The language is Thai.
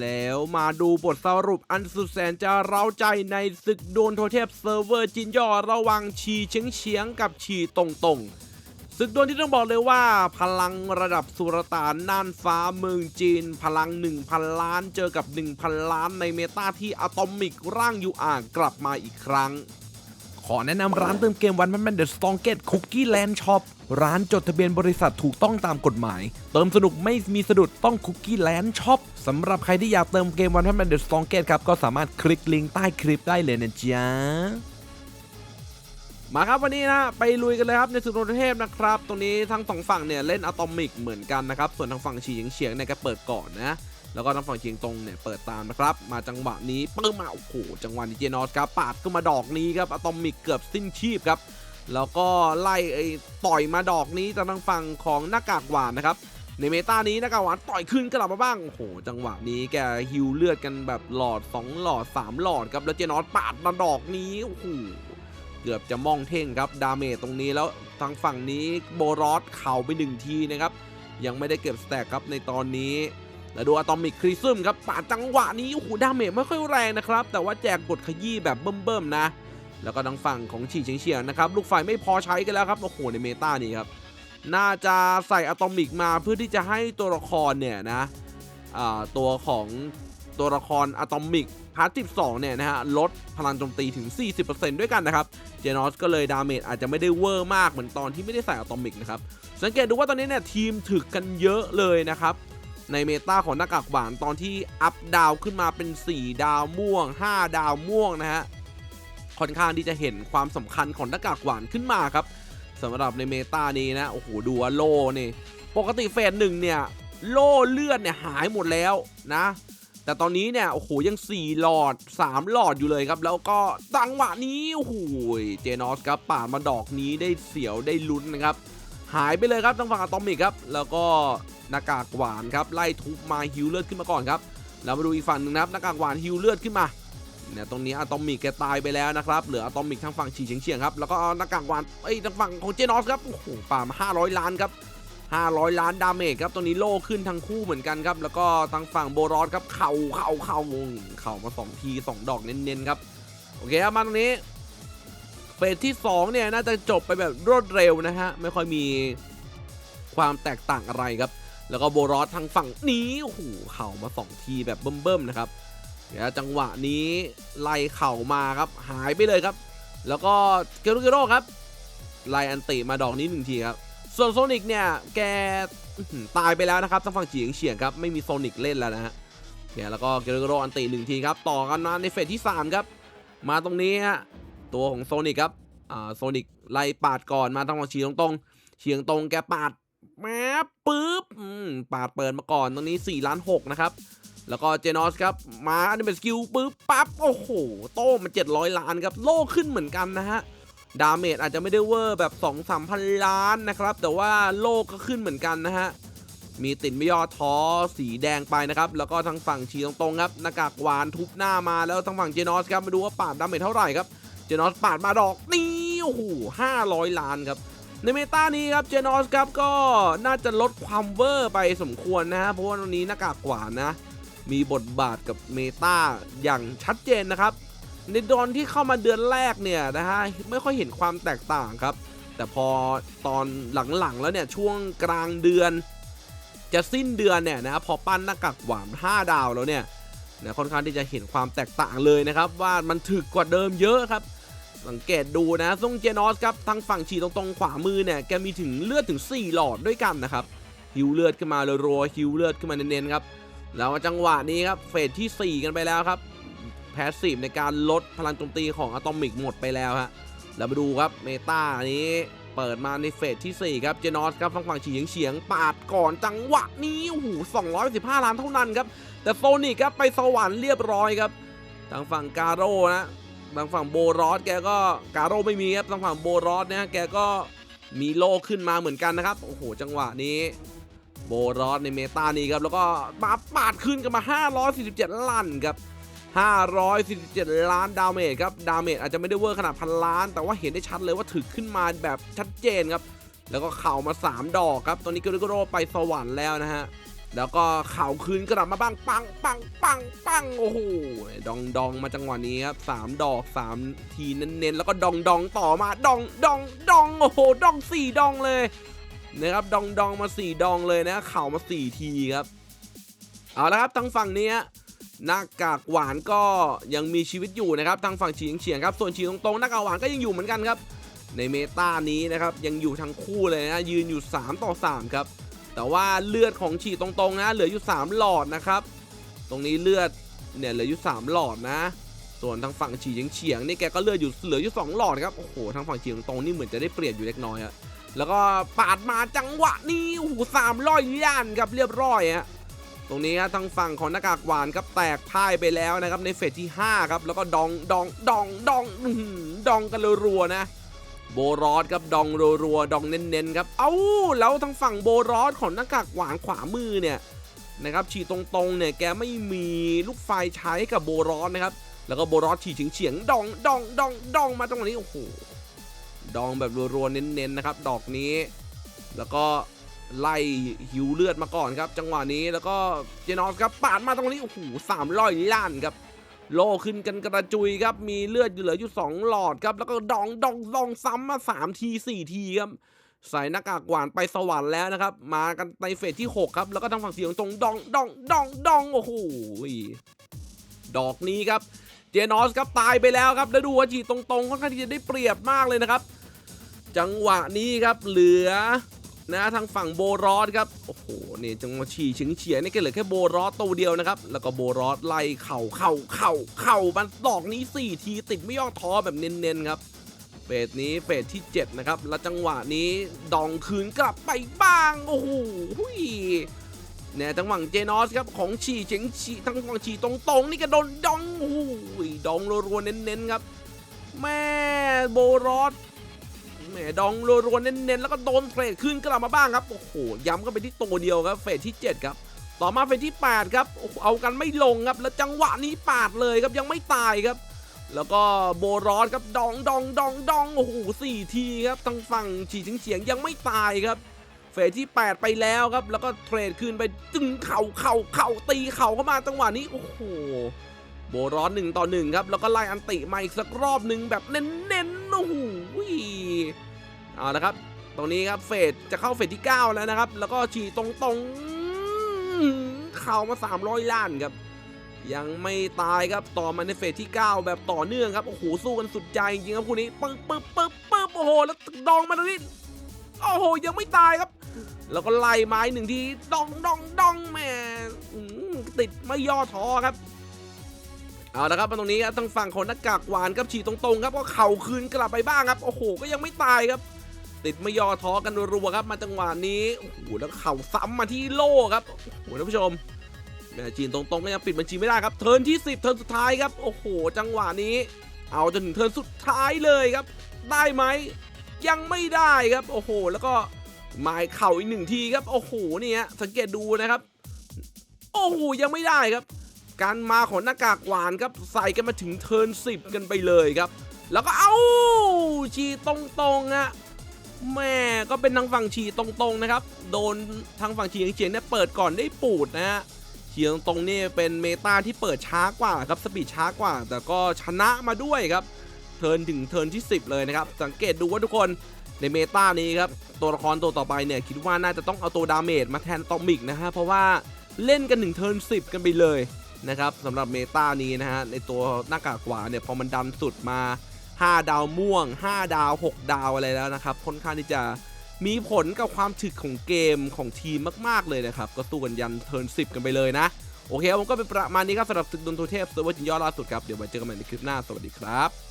แล้วมาดูบทสรุปอันสุดแสนจะเร้าใจในศึกดวลโทเทพเซิร์ฟเวอร์จินยอระว่างชีเฉียงเฉียงกับชีตรงตรงศึกดวลที่ต้องบอกเลยว่า พลังระดับสุรตานน่านฟ้าเมืองจีน พลัง 1,000 ล้านเจอกับ 1,000 ล้านในเมตาที่อะตอมิกร่างยูอ่างกลับมาอีกครั้ง ขอแนะนำร้านเติมเกมวันมันแมนเดอะสตองเกตคุกกี้แลนด์ช็อปร้านจดทะเบียนบริษัทถูกต้องตามกฎหมาย เติมสนุกไม่มีสะดุดต้องคุกกี้แลนด์ช็อปสำหรับใครที่อยากเติมเกมวันมันแมนเดอะสตองเกตครับก็สามารถคลิกลิงก์ใต้คลิปได้เลยนะจ๊ะมาครับวันนี้นะไปลุยกันเลยครับในสุดโรเทพนะครับ ตรงนี้ทั้งสองฝั่งเนี่ยเล่นอะตอมิกเหมือนกันนะครับ ส่วนทางฝั่งฉีเฉียงเนี่ยก็เปิดก่อนนะ แล้วก็ทางฝั่งเชียงตรงเนี่ยเปิดตามนะครับ มาจังหวะนี้ปึ้งมาโอ้โหจังหวะนี้เจนอสครับปาดขึ้นมาดอกนี้ครับอะตอมิกเกือบสิ้นชีพครับแล้วก็ไล่ไอ้ต่อยมาดอกนี้จากทางฝั่งของหน้ากากหวานนะครับในเมตานี้หน้ากากหวานต่อยขึ้นกลับมาบ้าง โอ้โห จังหวะนี้แกฮิวเลือดกันแบบหลอด 2 หลอด 3 หลอดครับ แล้วเจนอสปาดมาดอกนี้ โอ้โห เกือบจะมองเท่งครับ ดาเมจตรงนี้แล้วทางฝั่งนี้โบรอสเข่าไปหนึ่งทีนะครับ ยังไม่ได้เก็บสแต็กครับในตอนนี้ แล้วดูอะตอมิกคริซึมครับปาดจังหวะนี้โอ้โหดาเมจไม่ค่อยแรงนะครับ แต่ว่าแจกบทขยี้แบบเบิ่มๆนะ แล้วก็ทางฝั่งของฉีเฉียงเฉียงนะครับ ลูกไฟไม่พอใช้กันแล้วครับโอ้โหในเมตานี้ครับน่าจะใส่อะตอมิกมาเพื่อที่จะให้ตัวละครเนี่ยนะอ่าตัวของตัวละครอะตอมิกพาร์ท12 เนี่ยนะฮะลดพลังโจมตีถึง 40%ด้วยกันนะครับ เจนอสก็เลยดาเมจอาจจะไม่ได้เวอร์มากเหมือนตอนที่ไม่ได้ใส่อะตอมิกนะครับ สังเกตดูว่าตอนนี้เนี่ยทีมถึกกันเยอะเลยนะครับ ในเมตาของหน้ากากหวานตอนที่อัพดาวขึ้นมาเป็น 4 ดาวม่วง 5 ดาวม่วงนะฮะค่อนข้างที่จะเห็นความสำคัญของหน้ากากหวานขึ้นมาครับสำหรับในเมตานี้นะโอ้โหดูว่าโลนี่ปกติเฟสหนึ่งเนี่ยโล่เลือดเนี่ยหายหมดแล้วนะ แต่ตอนนี้เนี่ยโอ้โหยัง 4 หลอด 3 หลอดอยู่เลยครับ แล้วก็จังหวะนี้โอ้โหเจนอสครับป่ามาดอกนี้ได้เสียวได้ลุ้นนะครับหายไปเลยครับทางฝั่งอะตอมิกครับ แล้วก็ หน้ากากหวานครับไล่ทุบมาฮิวเลือดขึ้นมาก่อนครับแล้วมาดูอีกฝั่งหนึ่งนะครับหน้ากากหวานฮิวเลือดขึ้นมาเนี่ยตรงนี้อะตอมิกแกตายไปแล้วนะครับเหลืออะตอมิกทางฝั่งฉีเฉียงเฉียงๆครับแล้วก็หน้ากากหวานเอ้ทางฝั่งของเจนอสครับโอ้โหป่ามา500 ล้านครับ500 ล้านดาเมจครับตัวนี้โล่ขึ้นทั้งคู่เหมือนกันครับ แล้วก็ทางฝั่งโบรอสครับ เข่าเข่าเข่าเข่ามา2ที2 ดอกเน้นๆครับ โอเคครับมาตรงนี้เฟสที่ 2 เนี่ย น่าจะจบไปแบบรวดเร็วนะฮะ ไม่ค่อยมีความแตกต่างอะไรครับ แล้วก็โบรอสทางฝั่งนี้โอ้โหเข่ามา2ทีแบบเบิ่มๆนะครับเดี๋ยวจังหวะนี้ไล่เข่ามาครับหายไปเลยครับ แล้วก็เกโรเกโรครับไล่อันติมาดอกนี้หนึ่งทีครับส่วนโซนิกเนี่ยแกตายไปแล้วนะครับทางฝั่งเฉียงเฉียงครับไม่มีโซนิกเล่นแล้วนะฮะโอเคแล้วก็เกโรเกโรอันติหนึ่งทีครับต่อกันมาในเฟสที่ 3 ครับ มาตรงนี้ฮะตัวของโซนิกครับอ่าโซนิกไล่ปาดก่อนมาทางฝั่งเฉียงตรงเฉียงตรงแกปาด แม้ปึ๊บอืมปาดเปิดมาก่อนตรงนี้4ล้าน6นะครับ แล้วก็เจนอสครับ มาอันนี้เป็นสกิลปุ๊บปั๊บ โอ้โห โต้มัน700 ล้านครับ โล่ขึ้นเหมือนกันนะฮะ ดาเมจอาจจะไม่ได้เวอร์แบบ2 3พันล้านนะครับ แต่ว่าโล่ก็ขึ้นเหมือนกันนะฮะ มีติดไม่ยอท้อสีแดงไปนะครับ แล้วก็ทางฝั่งชีตรงๆครับหน้ากากหวานทุบหน้ามาแล้วทางฝั่งเจนอสครับมาดูว่าปาดดาเมจเท่าไหร่ครับ เจนอสปาดมาดอกนี่โอ้โห500ล้านครับ ในเมตานี้ครับเจนอสครับก็น่าจะลดความเวอร์ไปสมควรนะฮะเพราะว่าตรงนี้หน้ากากหวานนะ มีบทบาทกับเมตาอย่างชัดเจนนะครับ ในดอนที่เข้ามาเดือนแรกเนี่ยนะฮะไม่ค่อยเห็นความแตกต่างครับ แต่พอตอนหลังๆแล้วเนี่ยช่วงกลางเดือน จะสิ้นเดือนเนี่ยนะพอปั้นหน้ากากหวาน5ดาวแล้วเนี่ยนะค่อนข้างที่จะเห็นความแตกต่างเลยนะครับ ว่ามันถึกกว่าเดิมเยอะครับ สังเกตดูนะทรงเจนอสครับทางฝั่งฉีตรงๆขวามือเนี่ยแกมีถึงเลือดถึง 4 หลอดด้วยกันนะครับฮิวเลือดขึ้นมาเลยรัวฮิวเลือดขึ้นมาเน้นๆครับแล้วจังหวะนี้ครับเฟสที่ 4 กันไปแล้วครับแพสซีฟในการลดพลังโจมตีของอะตอมิกหมดไปแล้วฮะแล้วมาดูครับเมตานี้เปิดมาในเฟสที่ 4 ครับ เจนอสครับฝั่งฝั่งฉีเฉียงๆปาดก่อนจังหวะนี้โอ้โห215 ล้านเท่านั้นครับ แต่โซนิกครับไปสวรรค์เรียบร้อยครับ ทางฝั่งกาโร่นะ ทางฝั่งโบรอสแกก็กาโร่ไม่มีครับทางฝั่งโบรอสเนี่ยแกก็มีโลขึ้นมาเหมือนกันนะครับ โอ้โห จังหวะนี้ โบรอสในเมตานี้ครับ แล้วก็มาปาดขึ้นกันมา 547 ล้านครับ 547 ล้านดาเมจครับ ดาเมจอาจจะไม่ได้เวอร์ขนาดพันล้าน แต่ว่าเห็นได้ชัดเลยว่าถึกขึ้นมาแบบชัดเจนครับ แล้วก็เข่ามา 3 ดอกครับ ตอนนี้กิโรโกโรไปสวรรค์แล้วนะฮะ แล้วก็เข่าคืนกลับมาบ้างปังปังปังปังโอ้โหดองดองมาจังหวะนี้ครับสามดอกสามทีเน้นๆแล้วก็ดองดองต่อมาดองดองดองโอ้โหดองสี่ดองเลยนะครับดองดองมาสี่ดองเลยนะเข่ามาสี่ทีครับเอาละครับทางฝั่งนี้หน้ากากหวานก็ยังมีชีวิตอยู่นะครับทางฝั่งฉีงเฉียงครับส่วนฉีงตรงๆหน้ากากหวานก็ยังอยู่เหมือนกันครับ ในเมตานี้นะครับยังอยู่ทั้งคู่เลยนะยืนอยู่ 3 ต่อ 3 ครับ แต่ว่าเลือดของฉีตรงๆนะ เหลืออยู่ 3 หลอดนะครับ ตรงนี้เลือดเนี่ยเหลืออยู่3หลอดนะ ส่วนทางฝั่งฉีเฉียงๆนี่แกก็เลือดอยู่เหลืออยู่ 2 หลอดครับโอ้โหทางฝั่งฉีตรงๆนี่เหมือนจะได้เปรียบอยู่เล็กน้อยอะแล้วก็ปาดมาจังหวะนี้โอ้โหสามร้อยย่านครับเรียบร้อยฮะตรงนี้ฮะทางฝั่งของหน้ากากหวานครับแตกพ่ายไปแล้วนะครับในเฟสที่ 5 ครับ แล้วก็ดองดองดองดองดองกันรัวๆนะ โบรอสครับดองรัวๆดองเน้นๆครับ เอ้าแล้วทางฝั่งโบรอสของหน้ากากหวานขวามือเนี่ยนะครับฉีดตรงๆเนี่ยแกไม่มีลูกไฟใช้กับโบรอสนะครับ แล้วก็โบรอสฉีดเฉียงๆดองดองดองดองมาตรงนี้โอ้โหดองแบบรัวๆเน้นๆนะครับ ดอกนี้ แล้วก็ไล่หิวเลือดมาก่อนครับ จังหวะนี้แล้วก็เจนอสครับปาดมาตรงนี้โอ้โหสามร้อยล้านครับ โลขึ้นกันกระจุยครับ มีเลือดอยู่เหลืออยู่ 2 หลอดครับ แล้วก็ดองดองดองซ้ำมา 3 ที 4 ทีครับ ใส่หน้ากากหวานไปสวรรค์แล้วนะครับ มากันในเฟสที่ 6 ครับ แล้วก็ทางฝั่งเสียงตรงดองดองดองดองโอ้โหดอกนี้ครับ เจนอสครับตายไปแล้วครับ แล้วดูว่าจีตรงๆค่อนข้างที่จะได้เปรียบมากเลยนะครับ จังหวะนี้ครับเหลือ นะทางฝั่งโบรอสครับโอ้โหนี่จังหวะฉี่เฉียงเฉียนี่ก็เหลือแค่โบรอสตัวเดียวนะครับแล้วก็โบรอสไล่เข่าเข่าเข่าเข่ามันดอกนี้ 4 ทีติดไม่ย่อท้อแบบเน้นๆครับเฟสนี้เฟสที่ 7 นะครับ แล้วจังหวะนี้ดองคืนกลับไปบ้าง โอ้โหเนี่ยจังหวะเจนอสครับ ของฉี่เฉียงฉี่ทั้งฝั่งฉี่ตรงๆ นี่ก็โดนดองโอ้โหดองรัวๆเน้นๆ ครับ แม่โบรอส แหมดองรัวๆเน้นๆแล้วก็โดนเทรดขึ้นกลับมาบ้างครับโอ้โหย้ำก็ไปที่ตัวเดียวครับเฟสที่ 7 ครับ ต่อมาเฟสที่ 8 ครับเอากันไม่ลงครับแล้วจังหวะนี้ปาดเลยครับยังไม่ตายครับ แล้วก็โบรอสครับดองดองดองดองโอ้โหสี่ทีครับทางฝั่งฉีชิงเฉียงยังไม่ตายครับเฟสที่ 8 ไปแล้วครับ แล้วก็เทรดขึ้นไปตึงเข่าเข่าเข่าตีเข่าเข้ามาจังหวะนี้โอ้โหโบรอสหนึ่งต่อหนึ่งครับแล้วก็ไล่อันติมาอีกสักรอบหนึ่งแบบเน้นๆโอ้โห เอาละครับ ตรงนี้ครับเฟสจะเข้าเฟสที่ 9 แล้วนะครับ แล้วก็ฉีดตรงๆ เข่ามา 300 ล้านครับ ยังไม่ตายครับต่อมาในเฟสที่ 9 แบบต่อเนื่องครับ โอ้โห สู้กันสุดใจจริงครับคู่นี้ปึ๊บปึ๊บปึ๊บปึ๊บโอ้โห แล้วดองมาตรงนี้โอ้โห ยังไม่ตายครับ แล้วก็ไล่ไม้หนึ่งทีดองดองดองแม่ติดไม่ย่อท้อครับเอาละครับมาตรงนี้ครับทางฝั่งของหน้ากากหวานครับฉีดตรงๆครับก็เข่าคืนกลับไปบ้างครับ โอ้โห ก็ยังไม่ตายครับ ติดไม่ย่อท้อกันรัวครับมาจังหวะนี้โอ้โหแล้วเข่าซ้ำมาที่โล่ครับโอ้โหท่านผู้ชมแม่จีนตรงๆก็ยังปิดบัญชีไม่ได้ครับเทิร์นที่ 10 เทิร์นสุดท้ายครับโอ้โหจังหวะนี้ เอาจนถึงเทิร์นสุดท้ายเลยครับ ได้ไหมยังไม่ได้ครับโอ้โห แล้วก็หมายเข่าอีกหนึ่งทีครับโอ้โหนี่ฮะสังเกตดูนะครับ โอ้โหยังไม่ได้ครับ การมาของหน้ากากหวานครับใส่กันมาถึงเทิร์น10 กันไปเลยครับ แล้วก็เอ้าฉีตรงๆอะ แม่ก็เป็นทางฝั่งฉีตรงๆนะครับ โดนทางฝั่งฉีเฉียงเนี่ยเปิดก่อนได้ปูดนะฮะฉีตรงๆนี่เป็นเมตาที่เปิดช้ากว่าครับสปีดช้ากว่า แต่ก็ชนะมาด้วยครับ เทิร์นถึงเทิร์นที่ 10 เลยนะครับ สังเกตดูว่าทุกคนในเมตานี้ครับ ตัวละครตัวต่อไปเนี่ยคิดว่าน่าจะต้องเอาตัวดาเมจมาแทนตอมิกนะฮะเพราะว่าเล่นกันถึงเทิร์น10 กันไปเลยนะครับสำหรับเมตานี้นะฮะในตัวหน้ากากขวาเนี่ยพอมันดันสุดมา 5 ดาวม่วง 5 ดาว 6 ดาวอะไรแล้วนะครับค่อนข้างที่จะมีผลกับความถึกของเกมของทีมมาก ๆ เลยนะครับ ก็สู้กันยันเทิร์น10 กันไปเลยนะ โอเคผมก็เป็นประมาณนี้ครับสำหรับศึกดนทูเทพเซิร์ฟเวอร์จินยอดล่าสุดครับ เดี๋ยวไว้เจอกันใหม่ในคลิปหน้า สวัสดีครับ